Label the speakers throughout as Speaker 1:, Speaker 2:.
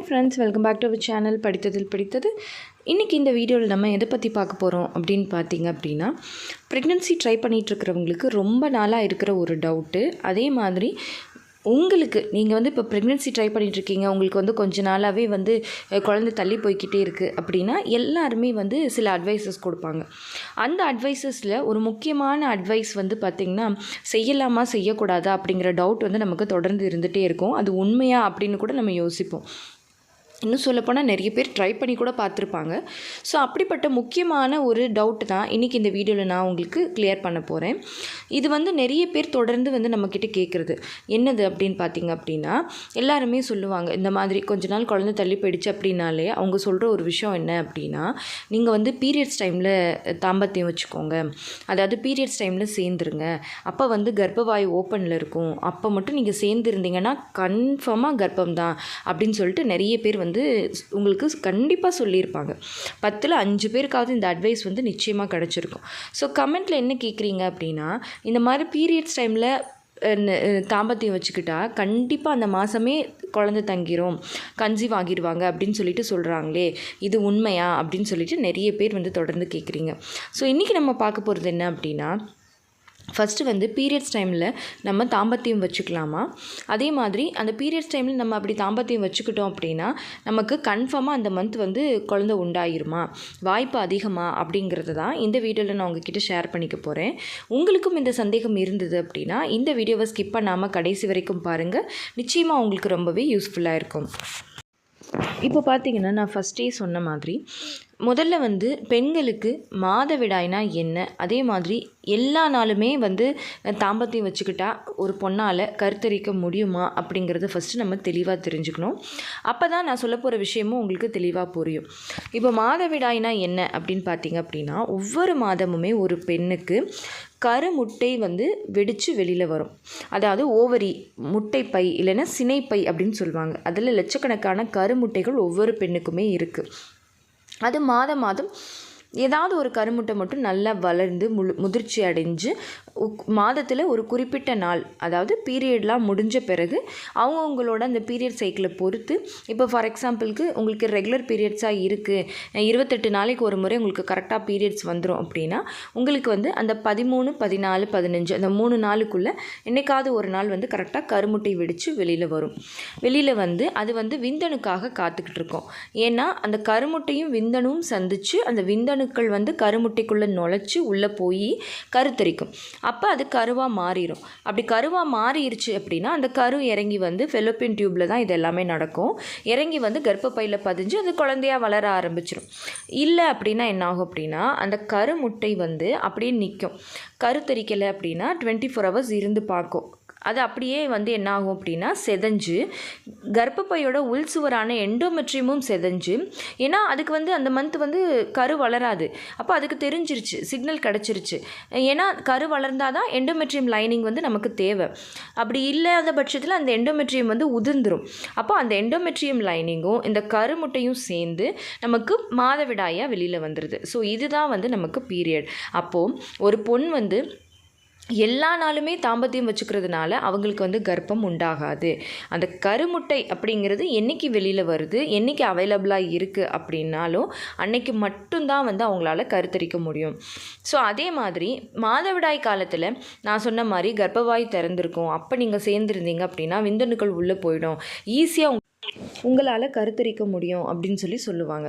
Speaker 1: Hi friends welcome back to our channel படித்ததில் படித்தது. இன்றைக்கி இந்த வீடியோவில் நம்ம எதை பற்றி பார்க்க போகிறோம் அப்படின்னு பார்த்தீங்க அப்படின்னா ப்ரெக்னென்சி ட்ரை பண்ணிகிட்ருக்கிறவங்களுக்கு ரொம்ப நாளாக இருக்கிற ஒரு டவுட்டு அதே மாதிரி உங்களுக்கு நீங்கள் வந்து இப்போ ப்ரெக்னென்சி ட்ரை பண்ணிகிட்ருக்கீங்க உங்களுக்கு வந்து கொஞ்ச நாளாகவே வந்து குழந்தை தள்ளி போய்க்கிட்டே இருக்குது அப்படின்னா எல்லாருமே வந்து சில அட்வைசஸ் கொடுப்பாங்க. அந்த அட்வைசஸில் ஒரு முக்கியமான அட்வைஸ் வந்து பார்த்திங்கன்னா செய்யலாமா செய்யக்கூடாதா அப்படிங்கிற டவுட் வந்து நமக்கு தொடர்ந்து இருந்துகிட்டே இருக்கும். அது உண்மையா அப்படின்னு கூட நம்ம யோசிப்போம். இன்னும் சொல்லப்போனால் நிறைய பேர் ட்ரை பண்ணி கூட பார்த்துருப்பாங்க. ஸோ அப்படிப்பட்ட முக்கியமான ஒரு டவுட் தான் இன்றைக்கி இந்த வீடியோவில் நான் உங்களுக்கு கிளியர் பண்ண போகிறேன் இது வந்து நிறைய பேர் தொடர்ந்து வந்து நம்மக்கிட்ட கேட்குறது என்னது அப்படின்னு பார்த்தீங்க அப்படின்னா எல்லாருமே சொல்லுவாங்க இந்த மாதிரி கொஞ்ச நாள் குழந்தை தள்ளி போயிடுச்சு அப்படின்னாலே அவங்க சொல்கிற ஒரு விஷயம் என்ன அப்படின்னா நீங்கள் வந்து பீரியட்ஸ் டைமில் தாம்பத்தியம் வச்சுக்கோங்க. அதாவது பீரியட்ஸ் டைமில் சேர்ந்துருங்க. அப்போ வந்து கர்ப்பவாயு ஓப்பனில் இருக்கும். அப்போ மட்டும் நீங்கள் சேர்ந்துருந்தீங்கன்னா கன்ஃபார்மாக கர்ப்பம் தான் அப்படின்னு சொல்லிட்டு நிறைய பேர் வந்து வந்து உங்களுக்கு கண்டிப்பாக சொல்லியிருப்பாங்க. பத்தில் அஞ்சு பேருக்காவது இந்த அட்வைஸ் வந்து நிச்சயமாக கிடச்சிருக்கும். ஸோ கமெண்ட்டில் என்ன கேட்குறீங்க அப்படின்னா இந்த மாதிரி பீரியட்ஸ் டைமில் தாம்பத்தியம் வச்சுக்கிட்டா கண்டிப்பாக அந்த மாதமே குழந்தை தங்கிரும். கன்சீவ் ஆகிடுவாங்க அப்படின்னு சொல்லிட்டு சொல்கிறாங்களே இது உண்மையா அப்படின்னு சொல்லிட்டு நிறைய பேர் வந்து தொடர்ந்து கேட்குறீங்க ஸோ இன்றைக்கி நம்ம பார்க்க போகிறது என்ன அப்படின்னா ஃபஸ்ட்டு வந்து பீரியட்ஸ் டைமில் நம்ம தாம்பத்தியம் வச்சுக்கலாமா? அதே மாதிரி அந்த பீரியட்ஸ் டைமில் நம்ம அப்படி தாம்பத்தியம் வச்சுக்கிட்டோம் அப்படின்னா நமக்கு கன்ஃபார்மாக அந்த மந்த் வந்து குழந்தை உண்டாயிருமா? வாய்ப்பு அதிகமா அப்படிங்கிறது தான் இந்த வீடியோவில் நான் உங்ககிட்ட ஷேர் பண்ணிக்க போகிறேன் உங்களுக்கும் இந்த சந்தேகம் இருந்தது அப்படின்னா இந்த வீடியோவை ஸ்கிப் பண்ணாமல் கடைசி வரைக்கும் பாருங்கள் நிச்சயமாக உங்களுக்கு ரொம்பவே யூஸ்ஃபுல்லாக இருக்கும். இப்போ பார்த்தீங்கன்னா நான் ஃபஸ்ட்டே சொன்ன மாதிரி முதல்ல வந்து பெண்களுக்கு மாதவிடாய்னா என்ன? அதே மாதிரி எல்லா நாளுமே வந்து தாம்பத்தியம் வச்சுக்கிட்டா ஒரு பொண்ணால் கருத்தரிக்க முடியுமா? அப்படிங்கிறத ஃபஸ்ட்டு நம்ம தெளிவாக தெரிஞ்சுக்கணும். அப்போ தான் நான் சொல்ல போகிற விஷயமும் உங்களுக்கு தெளிவாக புரியும். இப்போ மாதவிடாய்னா என்ன அப்படின்னு பார்த்தீங்க அப்படின்னா ஒவ்வொரு மாதமுமே ஒரு பெண்ணுக்கு கருமுட்டை வந்து வெடித்து வெளியில் வரும். அதாவது ஓவரி முட்டைப்பை இல்லைன்னா சினைப்பை அப்படின்னு சொல்லுவாங்க. அதில் லட்சக்கணக்கான கருமுட்டைகள் ஒவ்வொரு பெண்ணுக்குமே இருக்குது அது மாதம் மாதம் ஏதாவது ஒரு கருமுட்டை மட்டும் நல்லா வளர்ந்து முழு முதிர்ச்சி அடைஞ்சு மாதத்தில் ஒரு குறிப்பிட்ட நாள் அதாவது பீரியட்லாம் முடிஞ்ச பிறகு அவங்கவுங்களோட அந்த பீரியட் சைக்கிளை பொறுத்து இப்போ ஃபார் எக்ஸாம்பிளுக்கு உங்களுக்கு ரெகுலர் பீரியட்ஸாக இருக்குது இருபத்தெட்டு நாளைக்கு ஒரு முறை உங்களுக்கு கரெக்டாக பீரியட்ஸ் வந்துடும் அப்படின்னா உங்களுக்கு வந்து அந்த பதிமூணு பதினாலு பதினஞ்சு அந்த மூணு நாளுக்குள்ளே என்றைக்காவது ஒரு நாள் வந்து கரெக்டாக கருமுட்டை வெடித்து வெளியில் வரும். வெளியில் வந்து அது வந்து விந்தணுக்காக காத்துக்கிட்டு இருக்கோம். ஏன்னா அந்த கருமுட்டையும் விந்தனும் சந்தித்து அந்த விந்தணுக்கள் வந்து கருமுட்டைக்குள்ளே நுழைச்சி உள்ளே போய் கருத்தரிக்கும். அப்போ அது கருவாக மாறிடும் அப்படி கருவாக மாறிடுச்சு அப்படின்னா அந்த கரு இறங்கி வந்து ஃபெலோப்பின் டியூப்பில் தான் இது எல்லாமே நடக்கும். இறங்கி வந்து கர்ப்பப்பையில் பதிஞ்சு அது குழந்தையா வளர ஆரம்பிச்சிடும் இல்லை அப்படின்னா என்னாகும் அப்படின்னா அந்த கரு முட்டை வந்து அப்படியே நிற்கும் கருத்தரிக்கலை அப்படின்னா டுவெண்ட்டி ஃபோர் ஹவர்ஸ் இருந்து பார்க்கும். அது அப்படியே வந்து என்னாகும் அப்படின்னா செதஞ்சு கர்ப்பப்பையோட உள் சுவரான எண்டோமெட்ரியமும் செதஞ்சு. ஏன்னா அதுக்கு வந்து அந்த மந்த் வந்து கரு வளராது. அப்போ அதுக்கு தெரிஞ்சிருச்சு சிக்னல் கிடச்சிருச்சு. ஏன்னா கரு வளர்ந்தால் தான் எண்டோமெட்ரியம் லைனிங் வந்து நமக்கு தேவை. அப்படி இல்லாத பட்சத்தில் அந்த எண்டோமெட்ரியம் வந்து உதிர்ந்துடும் அப்போ அந்த எண்டோமெட்ரியம் லைனிங்கும் இந்த கருமுட்டையும் சேர்ந்து நமக்கு மாதவிடாயாக வெளியில் வந்துடுது ஸோ இதுதான் வந்து நமக்கு பீரியட் அப்போது ஒரு பொண் வந்து எல்லா நாளுமே தாம்பத்தியம் வச்சுக்கிறதுனால அவங்களுக்கு வந்து கர்ப்பம் உண்டாகாது. அந்த கருமுட்டை அப்படிங்கிறது என்னைக்கு வெளியில் வருது என்னைக்கு அவைலபிளாக இருக்குது அப்படின்னாலும் அன்னைக்கு மட்டும்தான் வந்து அவங்களால கருத்தரிக்க முடியும். ஸோ அதே மாதிரி மாதவிடாய் காலத்தில் நான் சொன்ன மாதிரி கர்ப்பவாய் திறந்திருக்கும். அப்போ நீங்கள் சேர்ந்துருந்தீங்க அப்படின்னா விந்தணுக்கள் உள்ளே போயிடும். ஈஸியாக உங்களால் கருத்தரிக்க முடியும் அப்படின்னு சொல்லி சொல்லுவாங்க.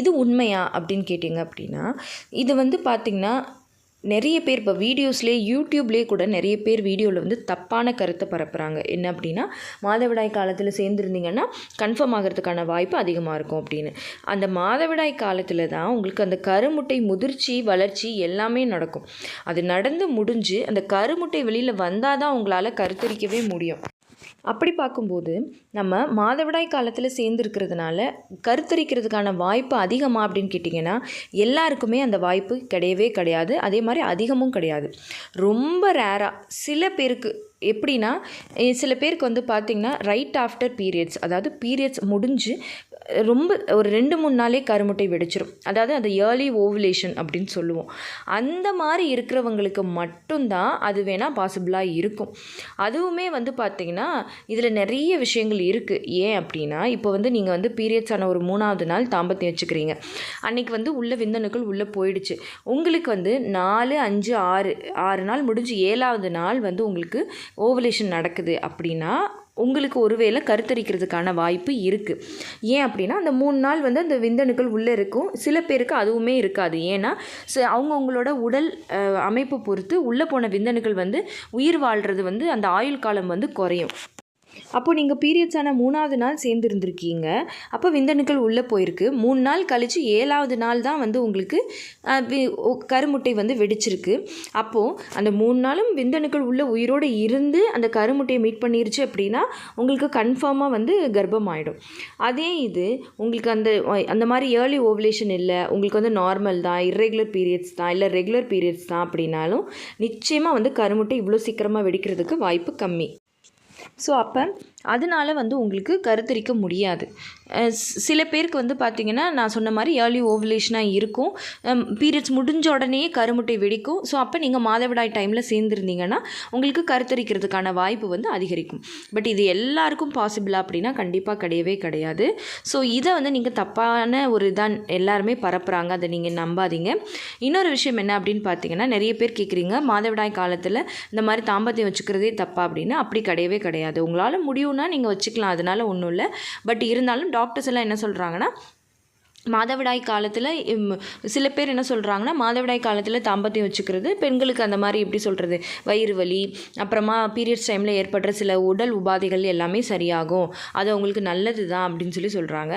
Speaker 1: இது உண்மையா அப்படின்னு கேட்டிங்க அப்படின்னா இது வந்து பார்த்திங்கன்னா நிறைய பேர் இப்போ வீடியோஸ்லேயே யூடியூப்லேயே கூட நிறைய பேர் வீடியோவில் வந்து தப்பான கருத்தை பரப்புகிறாங்க என்ன அப்படின்னா மாதவிடாய் காலத்தில் சேர்ந்துருந்தீங்கன்னா கன்ஃபார்ம் ஆகிறதுக்கான வாய்ப்பு அதிகமாக இருக்கும் அப்படின்னு. அந்த மாதவிடாய் காலத்தில் தான் உங்களுக்கு அந்த கருமுட்டை முதிர்ச்சி வளர்ச்சி எல்லாமே நடக்கும். அது நடந்து முடிஞ்சு அந்த கருமுட்டை வெளியில் வந்தால் தான் உங்களால் கருத்தரிக்கவே முடியும். அப்படி பார்க்கும்போது நம்ம மாதவிடாய் காலத்தில் சேர்ந்துருக்கிறதுனால கருத்தரிக்கிறதுக்கான வாய்ப்பு அதிகமாக அப்படின்னு கேட்டிங்கன்னா எல்லாருக்குமே அந்த வாய்ப்பு கிடையவே கிடையாது. அதே மாதிரி அதிகமும் கிடையாது. ரொம்ப ரேராக சில பேருக்கு எப்படின்னா சில பேருக்கு வந்து பார்த்திங்கன்னா ரைட் ஆஃப்டர் பீரியட்ஸ் அதாவது பீரியட்ஸ் முடிஞ்சு ரொம்ப ஒரு ரெண்டு மூணு நாளே கருமுட்டை வெடிச்சிரும். அதாவது அந்த ஏர்லி ஓவுலேஷன் அப்படின்னு சொல்லுவோம். அந்த மாதிரி இருக்கிறவங்களுக்கு மட்டும்தான் அது வேணால் பாசிபிளாக இருக்கும். அதுவுமே வந்து பார்த்திங்கன்னா இதில் நிறைய விஷயங்கள் இருக்குது ஏன் அப்படின்னா இப்போ வந்து நீங்கள் வந்து பீரியட்ஸ் ஆன ஒரு மூணாவது நாள் தாம்பத்தியம் வச்சுக்கிறீங்க. அன்றைக்கி வந்து உள்ள விந்தணுக்கள் உள்ளே போயிடுச்சு. உங்களுக்கு வந்து நாலு அஞ்சு ஆறு ஆறு நாள் முடிஞ்சு ஏழாவது நாள் வந்து உங்களுக்கு ஓவலேஷன் நடக்குது அப்படின்னா உங்களுக்கு ஒருவேளை கருத்தரிக்கிறதுக்கான வாய்ப்பு இருக்குது ஏன் அப்படின்னா அந்த மூணு நாள் வந்து அந்த விந்தணுக்கள் உள்ளே இருக்கும். சில பேருக்கு அதுவுமே இருக்காது. ஏன்னா ச அவங்கவுங்களோட உடல் அமைப்பு பொறுத்து உள்ளே போன விந்தணுக்கள் வந்து உயிர் வாழ்கிறது வந்து அந்த ஆயுள் காலம் வந்து குறையும். அப்போ நீங்கள் பீரியட்ஸ் ஆன மூணாவது நாள் சேர்ந்துருந்துருக்கீங்க. அப்போ விந்தணுக்கள் உள்ளே போயிருக்கு. மூணு நாள் கழித்து ஏழாவது நாள் தான் வந்து உங்களுக்கு கருமுட்டை வந்து வெடிச்சிருக்கு. அப்போது அந்த மூணு நாளும் விந்தணுக்கள் உள்ள உயிரோடு இருந்து அந்த கருமுட்டையை மீட் பண்ணிருச்சு அப்படின்னா உங்களுக்கு கன்ஃபார்மாக வந்து கர்ப்பம் ஆகிடும் அதே இது உங்களுக்கு அந்த அந்த மாதிரி ஏர்லி ஓவலேஷன் இல்லை உங்களுக்கு வந்து நார்மல் தான் இர்ரெகுலர் பீரியட்ஸ் தான் இல்லை ரெகுலர் பீரியட்ஸ் தான் அப்படின்னாலும் நிச்சயமாக வந்து கருமுட்டை இவ்வளோ சீக்கிரமாக வெடிக்கிறதுக்கு வாய்ப்பு கம்மி. ஸோ அப்போ அதனால வந்து உங்களுக்கு கருத்தரிக்க முடியாது. சில பேருக்கு வந்து பார்த்திங்கன்னா நான் சொன்ன மாதிரி ஏர்லி ஓவலேஷனாக இருக்கும். பீரியட்ஸ் முடிஞ்ச உடனே கருமுட்டை வெடிக்கும். ஸோ அப்போ நீங்கள் மாதவிடாய் டைமில் சேர்ந்துருந்தீங்கன்னா உங்களுக்கு கருத்தரிக்கிறதுக்கான வாய்ப்பு வந்து அதிகரிக்கும். பட் இது எல்லாருக்கும் பாசிபிளா அப்படின்னா கண்டிப்பாக கிடையவே கிடையாது. ஸோ இதை வந்து நீங்கள் தப்பான ஒரு இதான் எல்லாருமே பரப்புகிறாங்க அதை நீங்கள் நம்பாதீங்க. இன்னொரு விஷயம் என்ன அப்படின்னு பார்த்தீங்கன்னா நிறைய பேர் கேட்குறீங்க மாதவிடாய் காலத்தில் இந்த மாதிரி தாம்பத்தியம் வச்சுக்கிறதே தப்பா அப்படின்னா. அப்படி கிடையவே கிடையாது. உங்களால் முடியும் முடியும்னா நீங்கள் வச்சுக்கலாம் அதனால் ஒன்றும் இல்லை. பட் இருந்தாலும் டாக்டர்ஸ் எல்லாம் என்ன சொல்கிறாங்கன்னா மாதவிடாய் காலத்தில் சில பேர் என்ன சொல்கிறாங்கன்னா மாதவிடாய் காலத்தில் தாம்பத்தியம் வச்சுக்கிறது பெண்களுக்கு அந்த மாதிரி எப்படி சொல்கிறது வயிறு வலி அப்புறமா பீரியட்ஸ் டைமில் ஏற்படுற சில உடல் உபாதைகள் எல்லாமே சரியாகும். அது அவங்களுக்கு நல்லது தான் அப்படின்னு சொல்லி சொல்கிறாங்க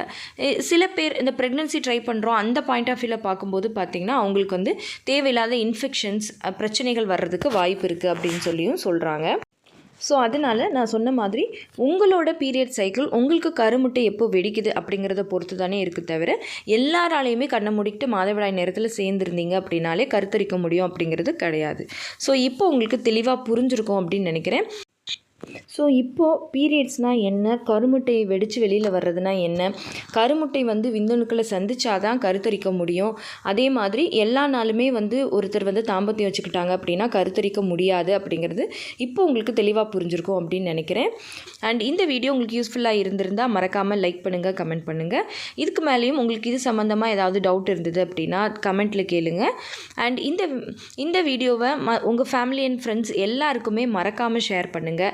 Speaker 1: சில பேர் இந்த ப்ரெக்னென்சி ட்ரை பண்ணுறோம் அந்த பாயிண்ட் ஆஃப் வியூவில் பார்க்கும்போது பார்த்திங்கன்னா அவங்களுக்கு வந்து தேவையில்லாத இன்ஃபெக்ஷன்ஸ் பிரச்சனைகள் வர்றதுக்கு வாய்ப்பு இருக்குது அப்படின்னு சொல்லியும் சொல்கிறாங்க ஸோ அதனால் நான் சொன்ன மாதிரி உங்களோட பீரியட் சைக்கிள் உங்களுக்கு கருமுட்டை எப்போ வெடிக்குது அப்படிங்கிறத பொறுத்து தானே இருக்குது தவிர எல்லாராலையுமே கண்ணை மூடிக்கிட்டு மாதவிடாய் நேரத்தில் சேர்ந்துருந்தீங்க அப்படின்னாலே கருத்தரிக்க முடியும் அப்படிங்கிறது கிடையாது. ஸோ இப்போ உங்களுக்கு தெளிவாக புரிஞ்சிருக்கும் அப்படின்னு நினைக்கிறேன். ஸோ இப்போது பீரியட்ஸ்னால் என்ன? கருமுட்டையை வெடித்து வெளியில் வர்றதுனா என்ன? கருமுட்டை வந்து விந்தணுக்களை சந்திச்சாதான் கருத்தரிக்க முடியும். அதே மாதிரி எல்லா நாளுமே வந்து ஒருத்தர் வந்து தாம்பத்தியம் வச்சுக்கிட்டாங்க அப்படின்னா கருத்தரிக்க முடியாது அப்படிங்கிறது இப்போ உங்களுக்கு தெளிவாக புரிஞ்சிருக்கும் அப்படின்னு நினைக்கிறேன். அண்ட் இந்த வீடியோ உங்களுக்கு யூஸ்ஃபுல்லாக இருந்திருந்தால் மறக்காமல் லைக் பண்ணுங்கள் கமெண்ட் பண்ணுங்கள் இதுக்கு மேலேயும் உங்களுக்கு இது சம்மந்தமாக ஏதாவது டவுட் இருந்தது அப்படின்னா கமெண்ட்டில் கேளுங்க. அண்ட் இந்த இந்த வீடியோவை ம உங்கள் ஃபேமிலி அண்ட் ஃப்ரெண்ட்ஸ் எல்லாருக்குமே மறக்காமல் ஷேர் பண்ணுங்கள்